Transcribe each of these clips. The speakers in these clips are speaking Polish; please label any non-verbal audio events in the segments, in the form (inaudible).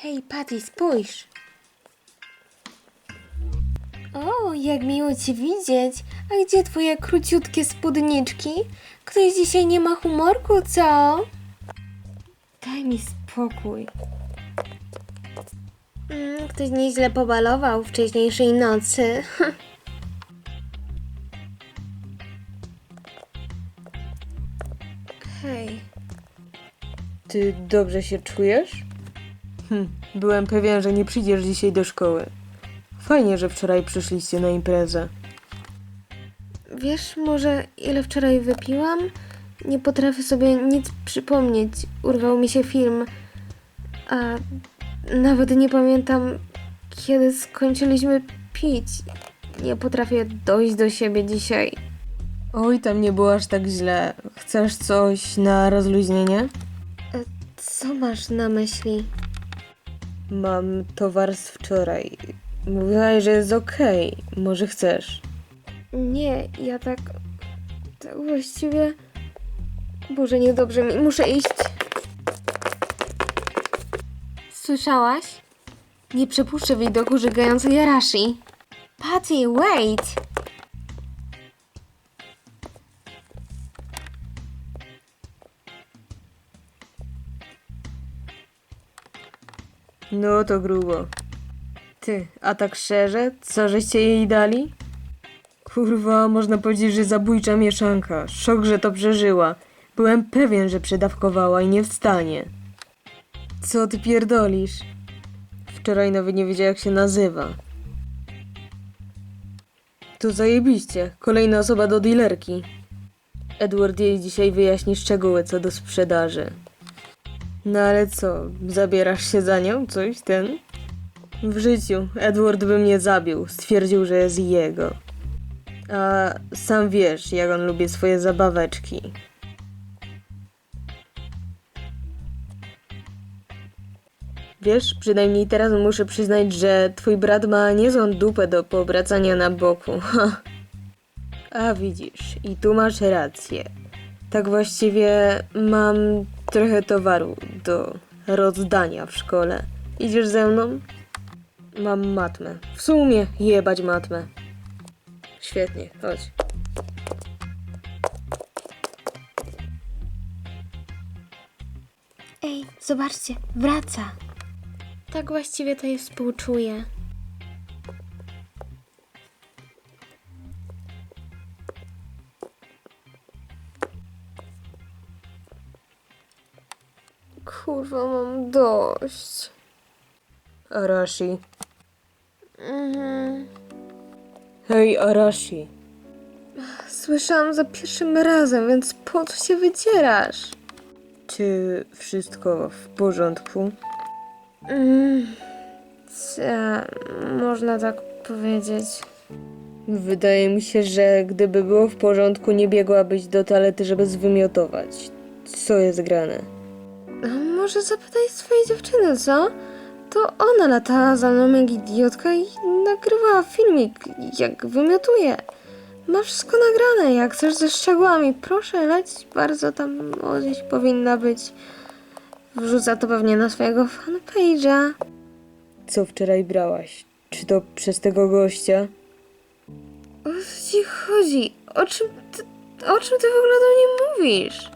Hej, Patty, spójrz. O, jak miło Cię widzieć. A gdzie Twoje króciutkie spódniczki? Ktoś dzisiaj nie ma humorku, co? Daj mi spokój. Mm, ktoś nieźle pobalował wcześniejszej nocy. (laughs) Hej. Ty dobrze się czujesz? Hm, byłem pewien, że nie przyjdziesz dzisiaj do szkoły. Fajnie, że wczoraj przyszliście na imprezę. Wiesz może ile wczoraj wypiłam? Nie potrafię sobie nic przypomnieć. Urwał mi się film. A nawet nie pamiętam kiedy skończyliśmy pić. Nie potrafię dojść do siebie dzisiaj. Oj, tam nie było aż tak źle. Chcesz coś na rozluźnienie? Co masz na myśli? Mam towar z wczoraj. Mówiłaś, że jest okej. Może chcesz? Nie, ja tak. Tak właściwie. Boże, niedobrze mi. Muszę iść. Słyszałaś? Nie przepuszczę widoku żygającej Arashi. Patty, wait! No to grubo. Ty, a tak szczerze, co żeście jej dali? Kurwa, można powiedzieć, że zabójcza mieszanka. Szok, że to przeżyła. Byłem pewien, że przedawkowała i nie wstanie. Co ty pierdolisz? Wczoraj nawet nie wiedziała, jak się nazywa. To zajebiście. Kolejna osoba do dealerki. Edward jej dzisiaj wyjaśni szczegóły co do sprzedaży. No ale co, zabierasz się za nią? Coś ten? W życiu Edward by mnie zabił. Stwierdził, że jest jego. A sam wiesz, jak on lubi swoje zabaweczki. Wiesz, przynajmniej teraz muszę przyznać, że twój brat ma niezłą dupę do poobracania na boku. (laughs) A widzisz, i tu masz rację. Tak właściwie mam trochę towaru do rozdania w szkole. Idziesz ze mną? Mam matmę. W sumie jebać matmę. Świetnie, chodź. Ej, zobaczcie, wraca. Tak właściwie to jej współczuję. Kurwa, mam dość. Arashi. Mhm. Hej, Arashi. Słyszałam za pierwszym razem, więc po co się wydzierasz? Czy wszystko w porządku? Mm, ca, można tak powiedzieć. Wydaje mi się, że gdyby było w porządku, nie biegłabyś do toalety, żeby zwymiotować. Co jest grane? A może zapytaj swojej dziewczyny, co? To ona latała za mną jak idiotka i nagrywała filmik, jak wymiotuje. Ma wszystko nagrane, jak chcesz ze szczegółami. Proszę, leć, bardzo tam o, gdzieś powinna być. Wrzuca to pewnie na swojego fanpage'a. Co wczoraj brałaś? Czy to przez tego gościa? O co ci chodzi? O czym ty, o czym ty w ogóle do mnie mówisz?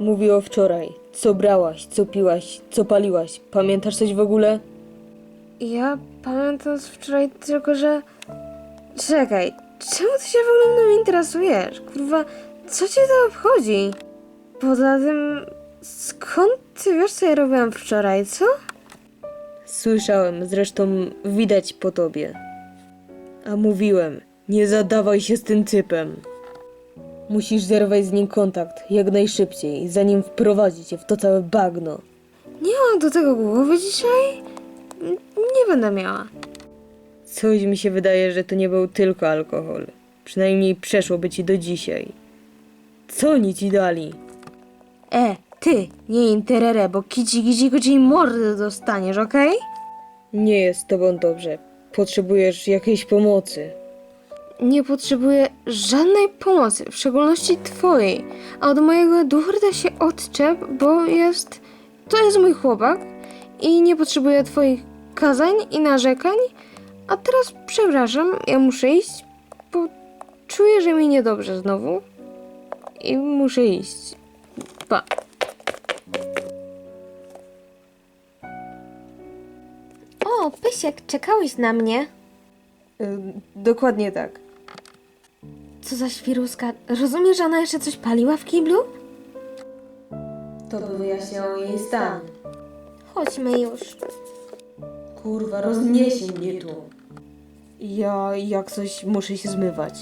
Mówię o wczoraj. Co brałaś, co piłaś, co paliłaś? Pamiętasz coś w ogóle? Ja pamiętam z wczoraj tylko, że... Czekaj, czemu ty się w ogóle mną interesujesz? Kurwa, co cię to obchodzi? Poza tym, skąd ty wiesz, co ja robiłam wczoraj, co? Słyszałem, zresztą widać po tobie. A mówiłem, nie zadawaj się z tym typem. Musisz zerwać z nim kontakt jak najszybciej, zanim wprowadzi cię w to całe bagno. Nie mam do tego głowy dzisiaj? N- Nie będę miała. Coś mi się wydaje, że to nie był tylko alkohol. Przynajmniej przeszłoby ci do dzisiaj. Co oni ci dali? E, ty, nie interere, bo kici kici kici mordy dostaniesz, okej? Nie jest z tobą dobrze. Potrzebujesz jakiejś pomocy. Nie potrzebuję żadnej pomocy, w szczególności twojej. A od mojego Edwarda się odczep, bo jest. To jest mój chłopak i nie potrzebuję twoich kazań i narzekań. A teraz przepraszam, ja muszę iść, bo czuję, że mi niedobrze znowu. I muszę iść. Pa. O, Pysiek, czekałeś na mnie? Y, dokładnie tak. Co za świruska. Rozumiesz, że ona jeszcze coś paliła w kiblu? To by wyjaśniało jej stan. Chodźmy już. Kurwa, rozniesie mnie tu. Ja jak coś muszę się zmywać.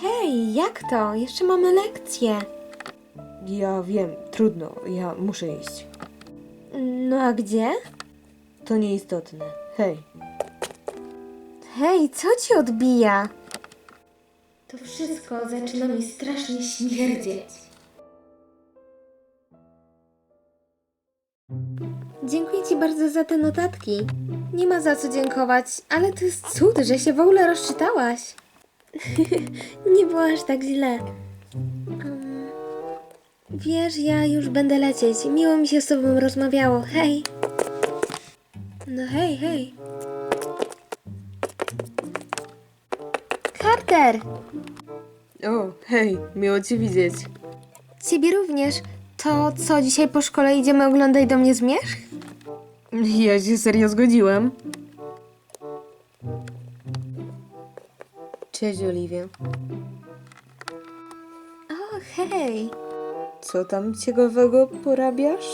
Hej, jak to? Jeszcze mamy lekcję. Ja wiem, trudno, ja muszę iść. No a gdzie? To nieistotne. Hej. Hej, co ci odbija? To wszystko zaczyna mi strasznie śmierdzieć. Dziękuję ci bardzo za te notatki. Nie ma za co dziękować, ale to jest cud, że się w ogóle rozczytałaś. (laughs) Nie było aż tak źle. Um, wiesz, ja już będę lecieć. Miło mi się z tobą rozmawiało. Hej. No hej, hej. Carter! O, hej, miło cię widzieć. Ciebie również. To co, dzisiaj po szkole idziemy oglądać do mnie zmierzch? Ja się serio zgodziłem. Cześć, Oliwia. O, hej! Co tam ciekawego porabiasz?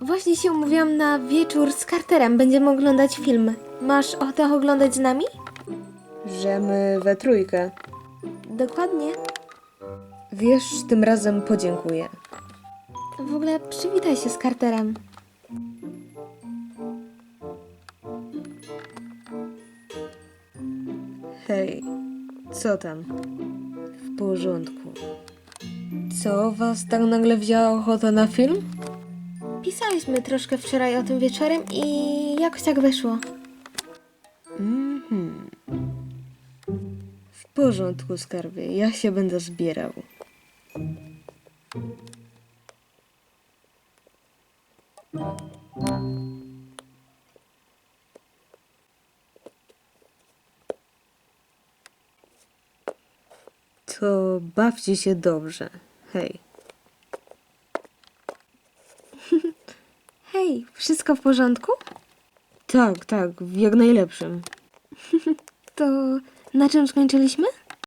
Właśnie się umówiłam na wieczór z Carterem. Będziemy oglądać film. Masz ochotę oglądać z nami? Że my we trójkę. Dokładnie. Wiesz, tym razem podziękuję. W ogóle przywitaj się z Carterem. Hej, co tam? W porządku. Co was tak nagle wzięła ochota na film? Pisaliśmy troszkę wczoraj o tym wieczorem i jakoś tak wyszło. Porządku, skarbie. Ja się będę zbierał. To bawcie się dobrze. Hej. (laughs) Hej, wszystko w porządku? Tak, tak, w jak najlepszym. (laughs) To na czym skończyliśmy?